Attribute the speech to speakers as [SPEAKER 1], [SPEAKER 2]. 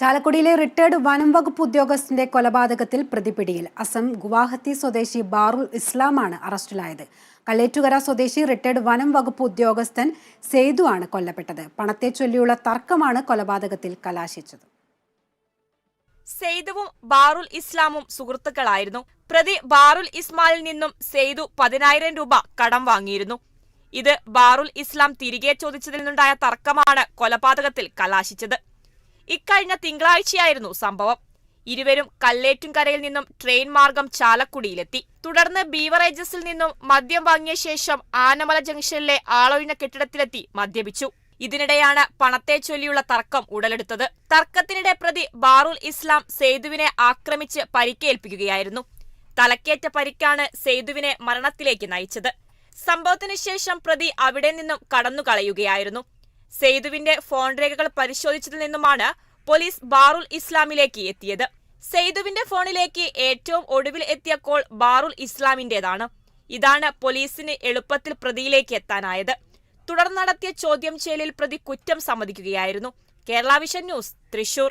[SPEAKER 1] ചാലക്കുടിയിലെ റിട്ടയർഡ് വനം വകുപ്പ് ഉദ്യോഗസ്ഥന്റെ കൊലപാതകത്തിൽ പ്രതിപിടിയിൽ. അസം ഗുവാഹത്തി സ്വദേശി ബാറുൽ ഇസ്ലാമാണ് അറസ്റ്റിലായത്. കള്ളേറ്റുകര സ്വദേശി റിട്ടയർഡ് വനം വകുപ്പ് ഉദ്യോഗസ്ഥൻ സേതു ആണ് കൊല്ലപ്പെട്ടത്. പണത്തെ ചൊല്ലിയുള്ള തർക്കമാണ് കൊലപാതകത്തിൽ കലാശിച്ചത്.
[SPEAKER 2] സെയ്തുവും ബാറുൽ ഇസ്ലാമും സുഹൃത്തുക്കളായിരുന്നു. പ്രതി ബാറുൽ ഇസ്മാലിൽ നിന്നും സെയ്തു പതിനായിരം രൂപ കടം വാങ്ങിയിരുന്നു. ഇത് ബാറുൽ ഇസ്ലാം തിരികെ ചോദിച്ചതിൽ നിന്നുണ്ടായ തർക്കമാണ് കൊലപാതകത്തിൽ കലാശിച്ചത്. ഇക്കഴിഞ്ഞ തിങ്കളാഴ്ചയായിരുന്നു സംഭവം. ഇരുവരും കല്ലേറ്റുംകരയിൽ നിന്നും ട്രെയിൻ മാർഗം ചാലക്കുടിയിലെത്തി. തുടർന്ന് ബീവറേജസിൽ നിന്നും മദ്യം വാങ്ങിയ ശേഷം ആനമല ജംഗ്ഷനിലെ ആളൊഴിഞ്ഞ കെട്ടിടത്തിലെത്തി മദ്യപിച്ചു. ഇതിനിടെയാണ് പണത്തെ ചൊല്ലിയുള്ള തർക്കം ഉടലെടുത്തത്. തർക്കത്തിനിടെ പ്രതി ബാറുൽ ഇസ്ലാം സേതുവിനെ ആക്രമിച്ച് പരിക്കേൽപ്പിക്കുകയായിരുന്നു. തലക്കേറ്റ പരിക്കാണ് സേതുവിനെ മരണത്തിലേക്ക് നയിച്ചത്. സംഭവത്തിന് ശേഷം പ്രതി അവിടെ നിന്നും കടന്നുകളയുകയായിരുന്നു. സെയ്തുവിന്റെ ഫോൺ രേഖകൾ പരിശോധിച്ചതിൽ നിന്നുമാണ് പോലീസ് ബാറുൽ ഇസ്ലാമിലേക്ക് എത്തിയത്. സെയ്തുവിന്റെ ഫോണിലേക്ക് ഏറ്റവും ഒടുവിൽ എത്തിയ കോൾ ബാറുൽ ഇസ്ലാമിന്റേതാണ്. ഇതാണ് പോലീസിന് എളുപ്പത്തിൽ പ്രതിയിലേക്ക് എത്താനായത്. തുടർന്ന് നടത്തിയ ചോദ്യം ചെയ്യലിൽ പ്രതി കുറ്റം സമ്മതിക്കുകയായിരുന്നു. Kerala vision news Thrissur.